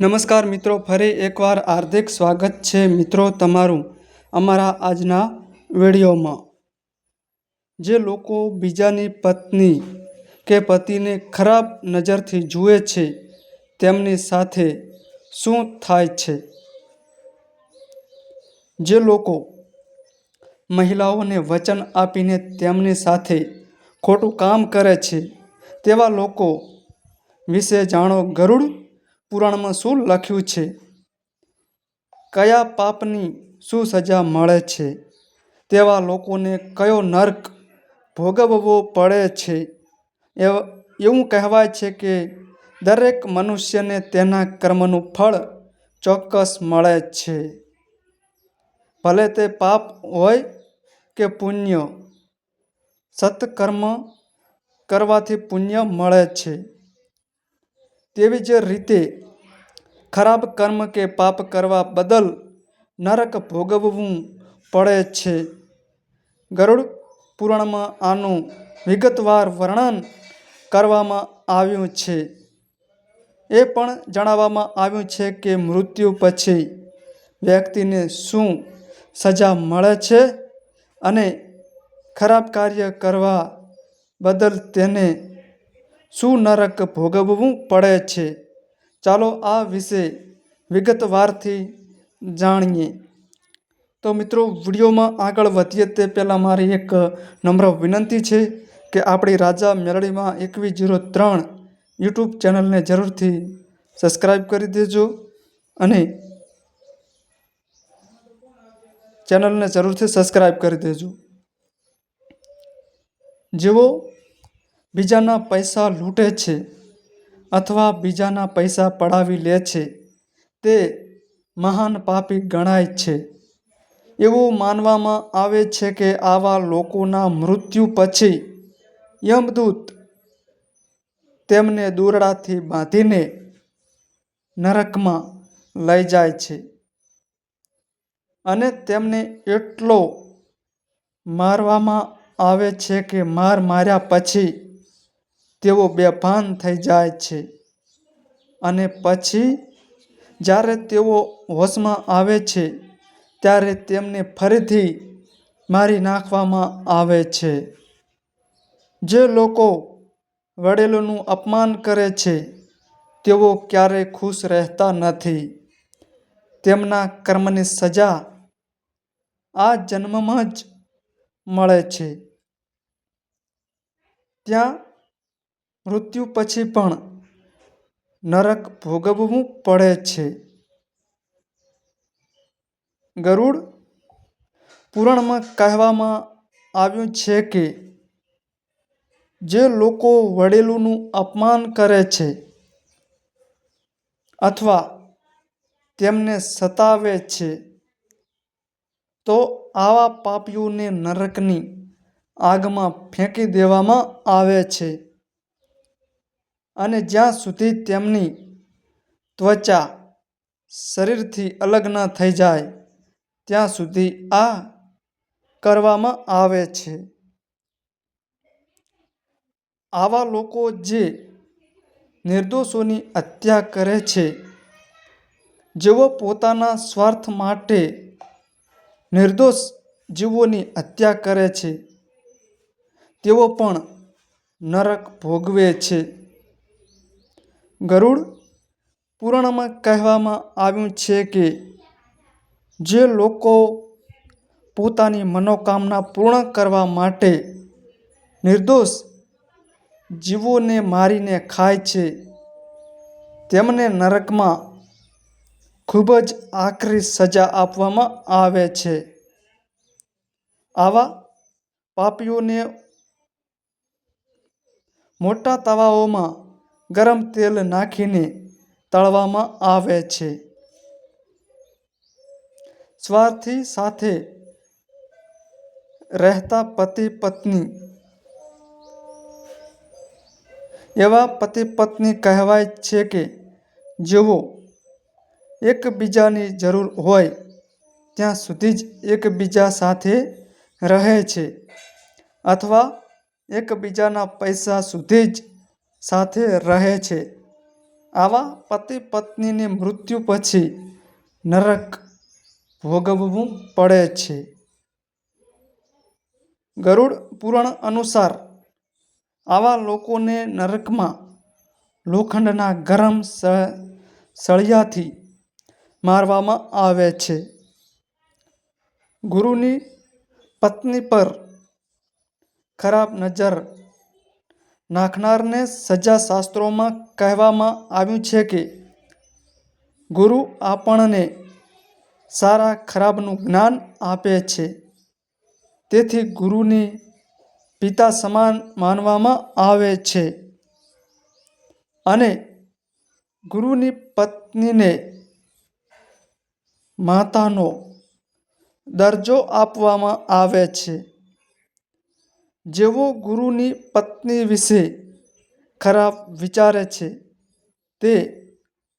નમસ્કાર મિત્રો, ફરી એકવાર હાર્દિક સ્વાગત છે મિત્રો તમારું અમારા આજના વિડીયોમાં. જે લોકો બીજાની પત્ની કે પતિને ખરાબ નજરથી જુએ છે, તેમની સાથે શું થાય છે? જે લોકો મહિલાઓને વચન આપીને તેમની સાથે ખોટું કામ કરે છે, તેવા લોકો વિશે જાણો ગરુડ પુરાણમાં શું લખ્યું છે? કયા પાપની શું સજા મળે છે? તેવા લોકોને કયો નર્ક ભોગવવો પડે છે? એવ- કહેવાય છે કે દરેક મનુષ્યને તેના કર્મનું ફળ ચોક્કસ મળે છે. ભલે તે પાપ હોય કે પુણ્ય, સત્કર્મ કરવાથી પુણ્ય મળે છે. તેવી જ રીતે ખરાબ કર્મ કે પાપ કરવા બદલ નરક ભોગવવું પડે છે. ગરુડ પુરાણમાં આનું વિગતવાર વર્ણન કરવામાં આવ્યું છે. એ પણ જણાવવામાં આવ્યું છે કે મૃત્યુ પછી વ્યક્તિને શું સજા મળે છે અને ખરાબ કાર્ય કરવા બદલ તેને શું નરક ભોગવવું પડે છે. ચાલો આ વિશે વિગતવારથી જાણીએ. તો મિત્રો, વિડીયોમાં આગળ વધીએ તે પહેલાં મારી એક નમ્ર વિનંતી છે કે આપણી રાજા મેરળીમાં એકવીસ જીરો ત્રણ યુટ્યુબ ચેનલને જરૂરથી સબસ્ક્રાઈબ કરી દેજો અને ચેનલને જરૂરથી સબસ્ક્રાઈબ કરી દેજો. જેઓ બીજાના પૈસા લૂંટે છે અથવા બીજાના પૈસા પડાવી લે છે, તે મહાન પાપી ગણાય છે. એવું માનવામાં આવે છે કે આવા લોકોના મૃત્યુ પછી યમદૂત તેમને દોરડાથી બાંધીને નરકમાં લઈ જાય છે અને તેમને એટલો મારવામાં આવે છે કે માર માર્યા પછી તેઓ બેભાન થઈ જાય છે. અને પછી જ્યારે તેઓ હોશમાં આવે છે, ત્યારે તેમને ફરીથી મારી નાખવામાં આવે છે. જે લોકો વડીલોનું અપમાન કરે છે, તેઓ ક્યારેય ખુશ રહેતા નથી. તેમના કર્મની સજા આ જન્મમાં જ મળે છે. ત્યાં મૃત્યુ પછી પણ નરક ભોગવવું પડે છે. ગરુડ પુરાણમાં કહેવામાં આવ્યું છે કે જે લોકો વડીલોનું અપમાન કરે છે અથવા તેમને સતાવે છે, તો આવા પાપીઓને નરકની આગમાં ફેંકી દેવામાં આવે છે. અને જ્યાં સુધી તેમની ત્વચા શરીરથી અલગ ન થઈ જાય, ત્યાં સુધી આ કરવામાં આવે છે. આવા લોકો જે નિર્દોષોની હત્યા કરે છે, જેઓ પોતાના સ્વાર્થ માટે નિર્દોષ જીવોની હત્યા કરે છે, તેઓ પણ નરક ભોગવે છે. ગરુડ પુરાણમાં કહેવામાં આવ્યું છે કે જે લોકો પોતાની મનોકામના પૂર્ણ કરવા માટે નિર્દોષ જીવોને મારીને ખાય છે, તેમને નરકમાં ખૂબ જ આકરી સજા આપવામાં આવે છે. આવા પાપીઓને મોટા તવાઓમાં ગરમ તેલ નાખીને તળવામાં આવે છે. સ્વાર્થી સાથે રહેતા પતિ પત્ની એવા પતિ પત્ની કહેવાય છે કે જેઓ એકબીજાની જરૂર હોય ત્યાં સુધી જ એકબીજા સાથે રહે છે અથવા એકબીજાના પૈસા સુધી જ સાથે રહે છે. આવા પતિ પત્નીને મૃત્યુ પછી નરક ભોગવવું પડે છે. ગરુડ પુરાણ અનુસાર આવા લોકોને નરકમાં લોખંડના ગરમ સળિયાથી મારવામાં આવે છે. ગુરુની પત્ની પર ખરાબ નજર નાખનારને સજા શાસ્ત્રોમાં કહેવામાં આવ્યું છે કે, ગુરુ આપણને સારા ખરાબનું જ્ઞાન આપે છે. તેથી ગુરુને પિતા સમાન માનવામાં આવે છે. અને ગુરુની પત્નીને માતાનો દરજ્જો આપવામાં આવે છે. જેઓ ગુરુની પત્ની વિશે ખરાબ વિચારે છે, તે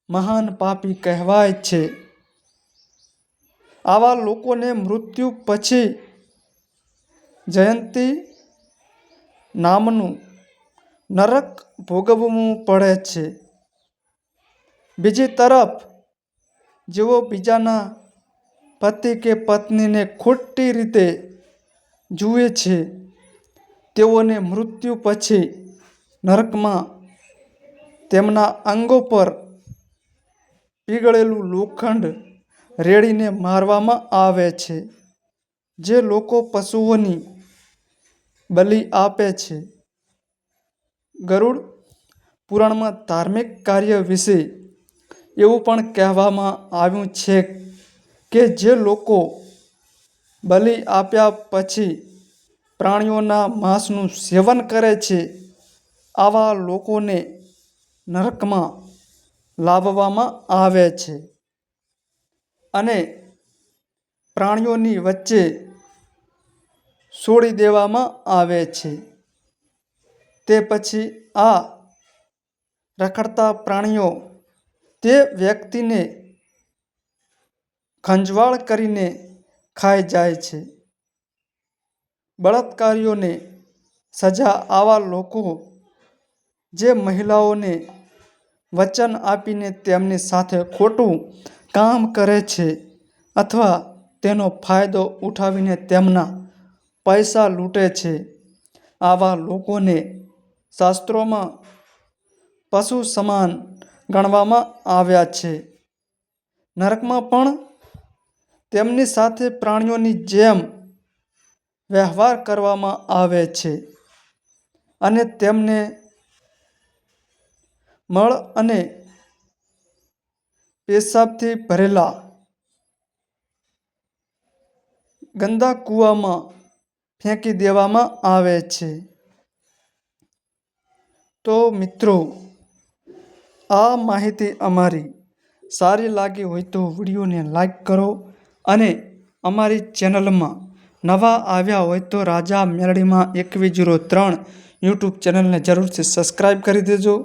મહાન પાપી કહેવાય છે. આવા લોકોને મૃત્યુ પછી જયંતી નામનું નરક ભોગવવું પડે છે. બીજી તરફ, જેઓ બીજાના પતિ કે પત્નીને ખોટી રીતે જુએ છે તેઓને મૃત્યુ પછી નરકમાં તેમના અંગો પર પીગળેલું લોખંડ રેડીને મારવામાં આવે છે, જે લોકો પશુઓની બલિ આપે છે. ગરુડ પુરાણમાં ધાર્મિક કાર્ય વિશે એવું પણ કહેવામાં આવ્યું છે કે જે લોકો બલિ આપ્યા પછી પ્રાણીઓના માંસનું સેવન કરે છે, આવા લોકોને નરકમાં લાવવામાં આવે છે. અને પ્રાણીઓની વચ્ચે છોડી દેવામાં આવે છે. તે પછી આ રખડતા પ્રાણીઓ તે વ્યક્તિને ખંજવાળ કરીને ખાઈ જાય છે. બળાત્કારીઓને સજા આવા લોકો જે મહિલાઓને વચન આપીને તેમની સાથે ખોટું કામ કરે છે અથવા તેનો ફાયદો ઉઠાવીને તેમના પૈસા લૂંટે છે, આવા લોકોને શાસ્ત્રોમાં પશુ સમાન ગણવામાં આવ્યા છે. નરકમાં પણ તેમની સાથે પ્રાણીઓની જેમ વ્યવહાર કરવામાં આવે છે અને તેમને મળ અને પેશાબથી ભરેલા ગંદા કૂવામાં ફેંકી દેવામાં આવે છે. તો મિત્રો, આ માહિતી અમારી સારી લાગી હોય તો વિડીયોને લાઈક કરો અને અમારી ચેનલમાં નવા આવ્યા હોય તો રાજા મેલડીમાં એકવીસ જીરો ત્રણ યુટ્યુબ ચેનલને જરૂરથી સબસ્ક્રાઈબ કરી દેજો.